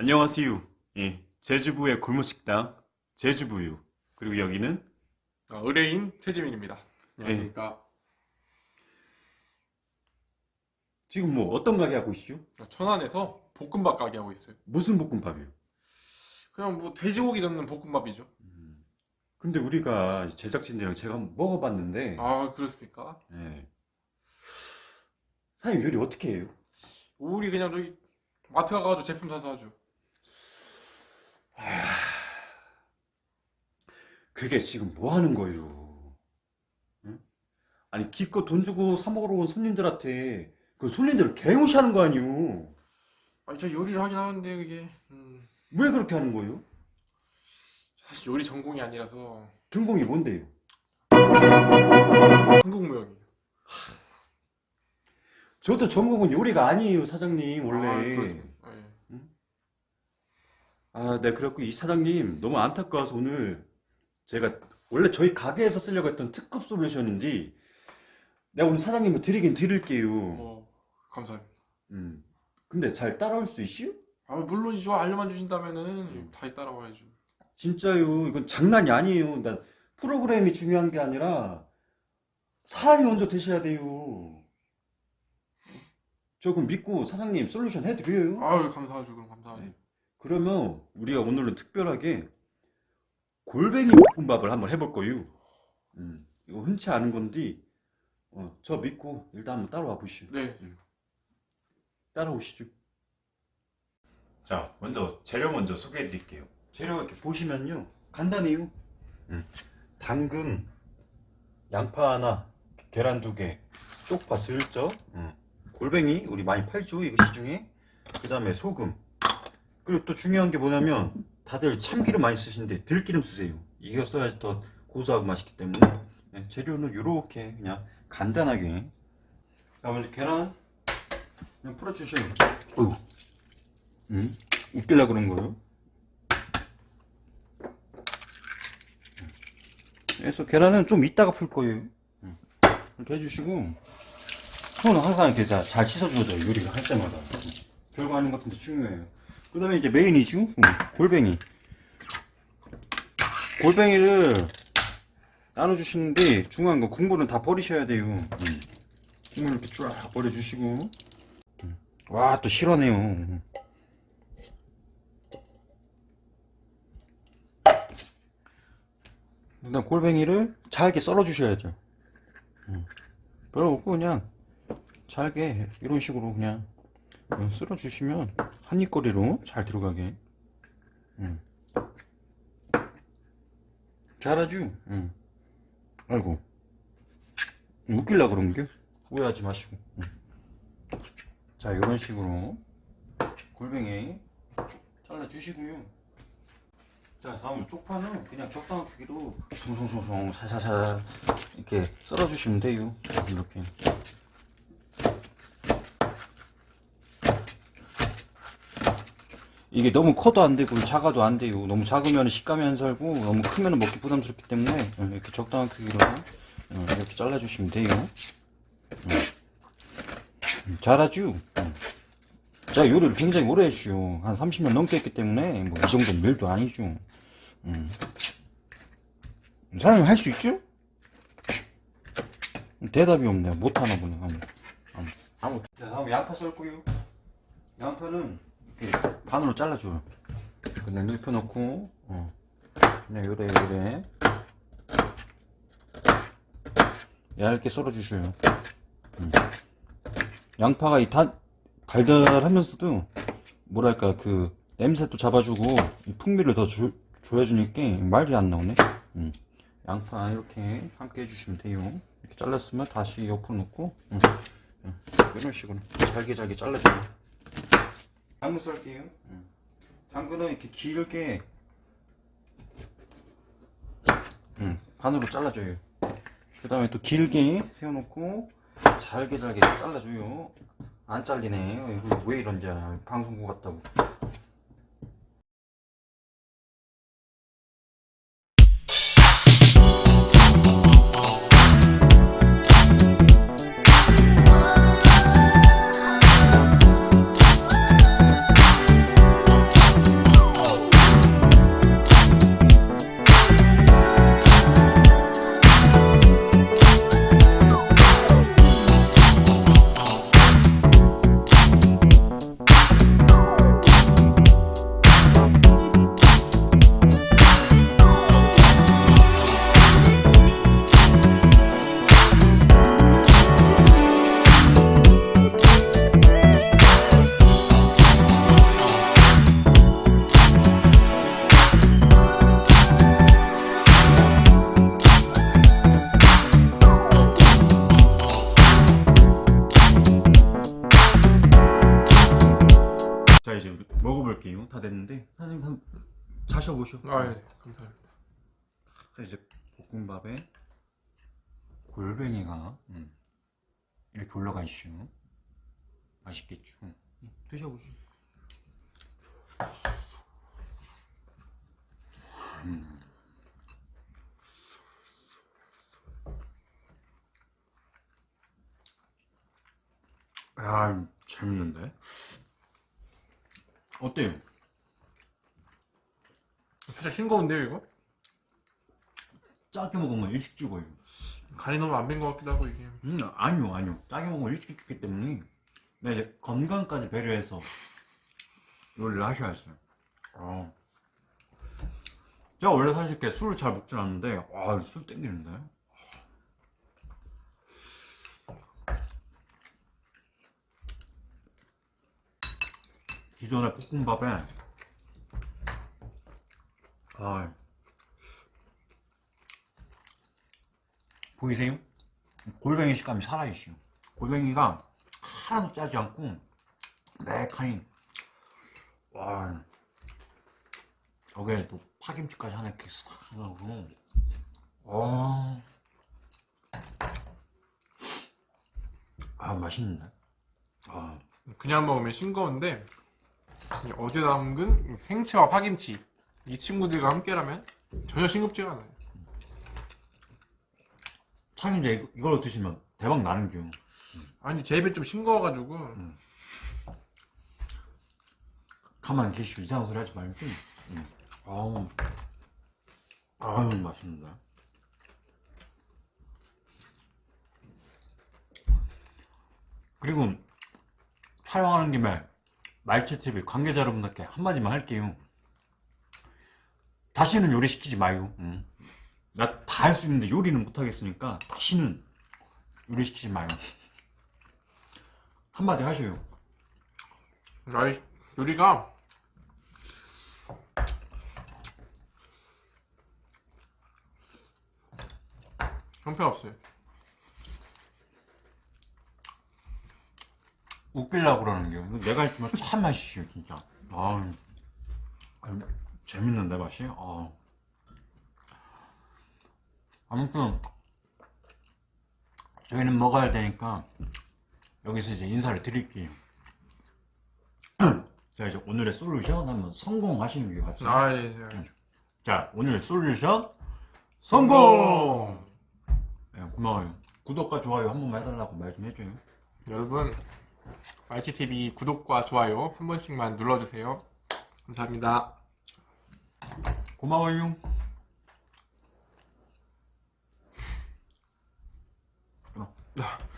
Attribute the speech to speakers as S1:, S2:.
S1: 안녕하세요. 예, 제주부의 골목식당 제주부유. 그리고 여기는
S2: 어, 의뢰인 최지민입니다. 안녕하십니까.
S1: 지금 뭐 어떤 가게 하고 있시죠?
S2: 천안에서 볶음밥 가게 하고 있어요.
S1: 무슨 볶음밥이요?
S2: 그냥 뭐 돼지고기 넣는 볶음밥이죠.
S1: 근데 우리가 제작진들이랑 제가 한번 먹어봤는데,
S2: 아 그렇습니까?
S1: 예. 사장님 요리 어떻게 해요?
S2: 우리 그냥 저기 마트 가가지고 제품 사서 하죠.
S1: 그게 지금 뭐 하는 거예요? 응? 아니 기껏 돈 주고 사 먹으러 온 손님들한테 그 손님들을 개무시하는 거 아니요?
S2: 아니 저 요리를 하긴 하는데 그게 음,
S1: 왜 그렇게 하는 거예요?
S2: 사실 요리 전공이 아니라서
S1: 전공이 뭔데요?
S2: 한국 무용이에요.
S1: 저도 전공은 요리가 아니에요, 사장님 원래.
S2: 아, 그렇습니다. 예.
S1: 아, 네, 그래갖고 이 사장님 너무 안타까워서 오늘 제가 원래 저희 가게에서 쓰려고 했던 특급 솔루션인지 내가 오늘 사장님을 드리긴 드릴게요.
S2: 어, 감사합니다.
S1: 음. 근데 잘 따라올 수 있어요?
S2: 아 물론이죠. 알려만 주신다면은 다시 따라와야죠.
S1: 진짜요. 이건 장난이 아니에요. 나 프로그램이 중요한 게 아니라 사람이 먼저 되셔야 돼요. 조금 믿고 사장님 솔루션 해드려요.
S2: 아유 감사하죠. 그럼 감사하죠.
S1: 네. 그러면 우리가 오늘은 특별하게 골뱅이 볶음밥을 한번 해볼 거요. 음, 이거 흔치 않은 건데, 어, 저 믿고 일단 한번 따라와 보시죠.
S2: 네.
S1: 따라오시죠. 자, 먼저 재료 먼저 소개해 드릴게요. 재료 이렇게 보시면요. 간단해요. 음, 당근, 양파 하나, 계란 두 개, 쪽파 슬쩍, 음, 골뱅이 우리 많이 팔죠. 이거 시중에. 그 다음에 소금. 그리고 또 중요한 게 뭐냐면 다들 참기름 많이 쓰시는데 들기름 쓰세요. 이거 써야지 더 고소하고 맛있기 때문에 네, 재료는 이렇게 그냥 간단하게. 자 먼저 계란 그냥 풀어주세요. 어휴. 음, 웃길라 그런 거요. 그래서 계란은 좀 이따가 풀 거예요. 음, 이렇게 해주시고 손은 항상 이렇게 잘, 잘 씻어줘야 요리를 할 때마다. 음, 별거 아닌 것 같은데 중요해요. 그 다음에 이제 메인이죠. 음, 골뱅이. 골뱅이를 나눠주시는데 중요한 건 국물은 다 버리셔야 돼요. 음. 국물 이렇게 쫙 버려주시고. 음. 와, 또 실하네요. 음. 일단 골뱅이를 잘게 썰어 주셔야죠. 음. 별로 없고 그냥 잘게 이런 식으로 그냥 쓸어주시면 한입거리로 잘 들어가게. 음. 잘하죠? 응. 아이고. 웃길라 그런 게? 후회하지 마시고. 응. 자, 이런 식으로 골뱅이 잘라주시고요. 자, 다음 쪽파는 그냥 적당한 크기로 송송송송 살살살 이렇게 썰어주시면 돼요. 이렇게. 이게 너무 커도 안 되고 작아도 안 돼요. 너무 작으면 식감이 안 살고 너무 크면 먹기 부담스럽기 때문에 어, 이렇게 적당한 크기로 어, 이렇게 잘라주시면 돼요. 음, 잘하죠? 음. 제가 요리를 굉장히 오래 했죠. 한 30년 넘게 했기 때문에 뭐 이 정도는 일도 아니죠. 음. 사장님 할 수 있죠? 대답이 없네요. 못하나 보네. 아무, 아무. 자, 다음 양파 썰고요. 양파는 반으로 잘라줘요. 그냥 눕혀놓고, 어. 그냥 요래, 요래. 얇게 썰어주셔요. 음. 양파가 이 단, 달달하면서도, 뭐랄까, 그, 냄새도 잡아주고, 이 풍미를 더 줘, 줘야주니까 말이 안 나오네. 음. 양파 이렇게 함께 해주시면 돼요. 이렇게 잘랐으면 다시 옆으로 놓고, 음. 음. 이런 식으로 잘게 잘게 잘라줘요. 당근 썰게요. 음. 당근은 이렇게 길게, 음, 반으로 잘라줘요. 그 다음에 또 길게 세워놓고, 잘게 잘게 잘라줘요. 안 잘리네. 이거 왜 이런지 방송국 같다고. 자셔보셔.
S2: 아, 예. 감사합니다.
S1: 자, 이제 볶음밥에 골뱅이가 음, 이렇게 올라가 있슈. 맛있겠죠. 음, 드셔보시오. 음. 아, 재밌는데? 어때요?
S2: 살짝 싱거운데요, 이거?
S1: 짜게 먹으면 일찍 죽어요.
S2: 간이 너무 안 밴 것 같기도 하고, 이게.
S1: 음, 아니요, 아니요. 짜게 먹으면 일찍 죽기 때문에 네, 이제 건강까지 배려해서 요리를 하셔야 했어요. 어. 제가 원래 사실 이렇게 술을 잘 먹진 않는데, 아, 술 땡기는데? 기존의 볶음밥에, 아, 보이세요? 골뱅이 식감이 살아있어요. 골뱅이가 하나도 짜지 않고 매카니 와 여기에 또 파김치까지 하나 이렇게 싹 하고 와. 아 맛있는데 아
S2: 그냥 먹으면 싱거운데, 이 어제 담근 생채와 파김치. 이 친구들과 함께라면 전혀 싱겁지가 않아요.
S1: 참 이제 이거- 이걸로 드시면 대박 나는 겨
S2: 아니, 제 입에 좀 싱거워가지고.
S1: 가만히 계시고 이상한 소리 하지 말고. 음. 아우. 아유 맛있는데. 그리고 촬영하는 김에 말치TV 관계자 여러분들께 한마디만 할게요 다시는 요리 시키지 마요. 음. 나다 할 수 있는데 요리는 못하겠으니까 다시는 요리 시키지 마요. 한마디 하셔요.
S2: 아이, 요리가 형편없어요.
S1: 웃기려고 그러는 게 내가 했지만 참 맛있어요 진짜. 아 재밌는데 맛이 아. 아무튼 저희는 먹어야 되니까 여기서 이제 인사를 드릴게요 자 이제 오늘의 솔루션 한번 성공하시는 게 같죠
S2: 아, 예, 예.
S1: 자 오늘의 솔루션 성공 네, 고마워요 구독과 좋아요 한 번만 해달라고 말 좀 해줘요
S2: 여러분, 말치TV 구독과 좋아요 한 번씩만 눌러주세요. 감사합니다.
S1: 고마워요
S2: 야.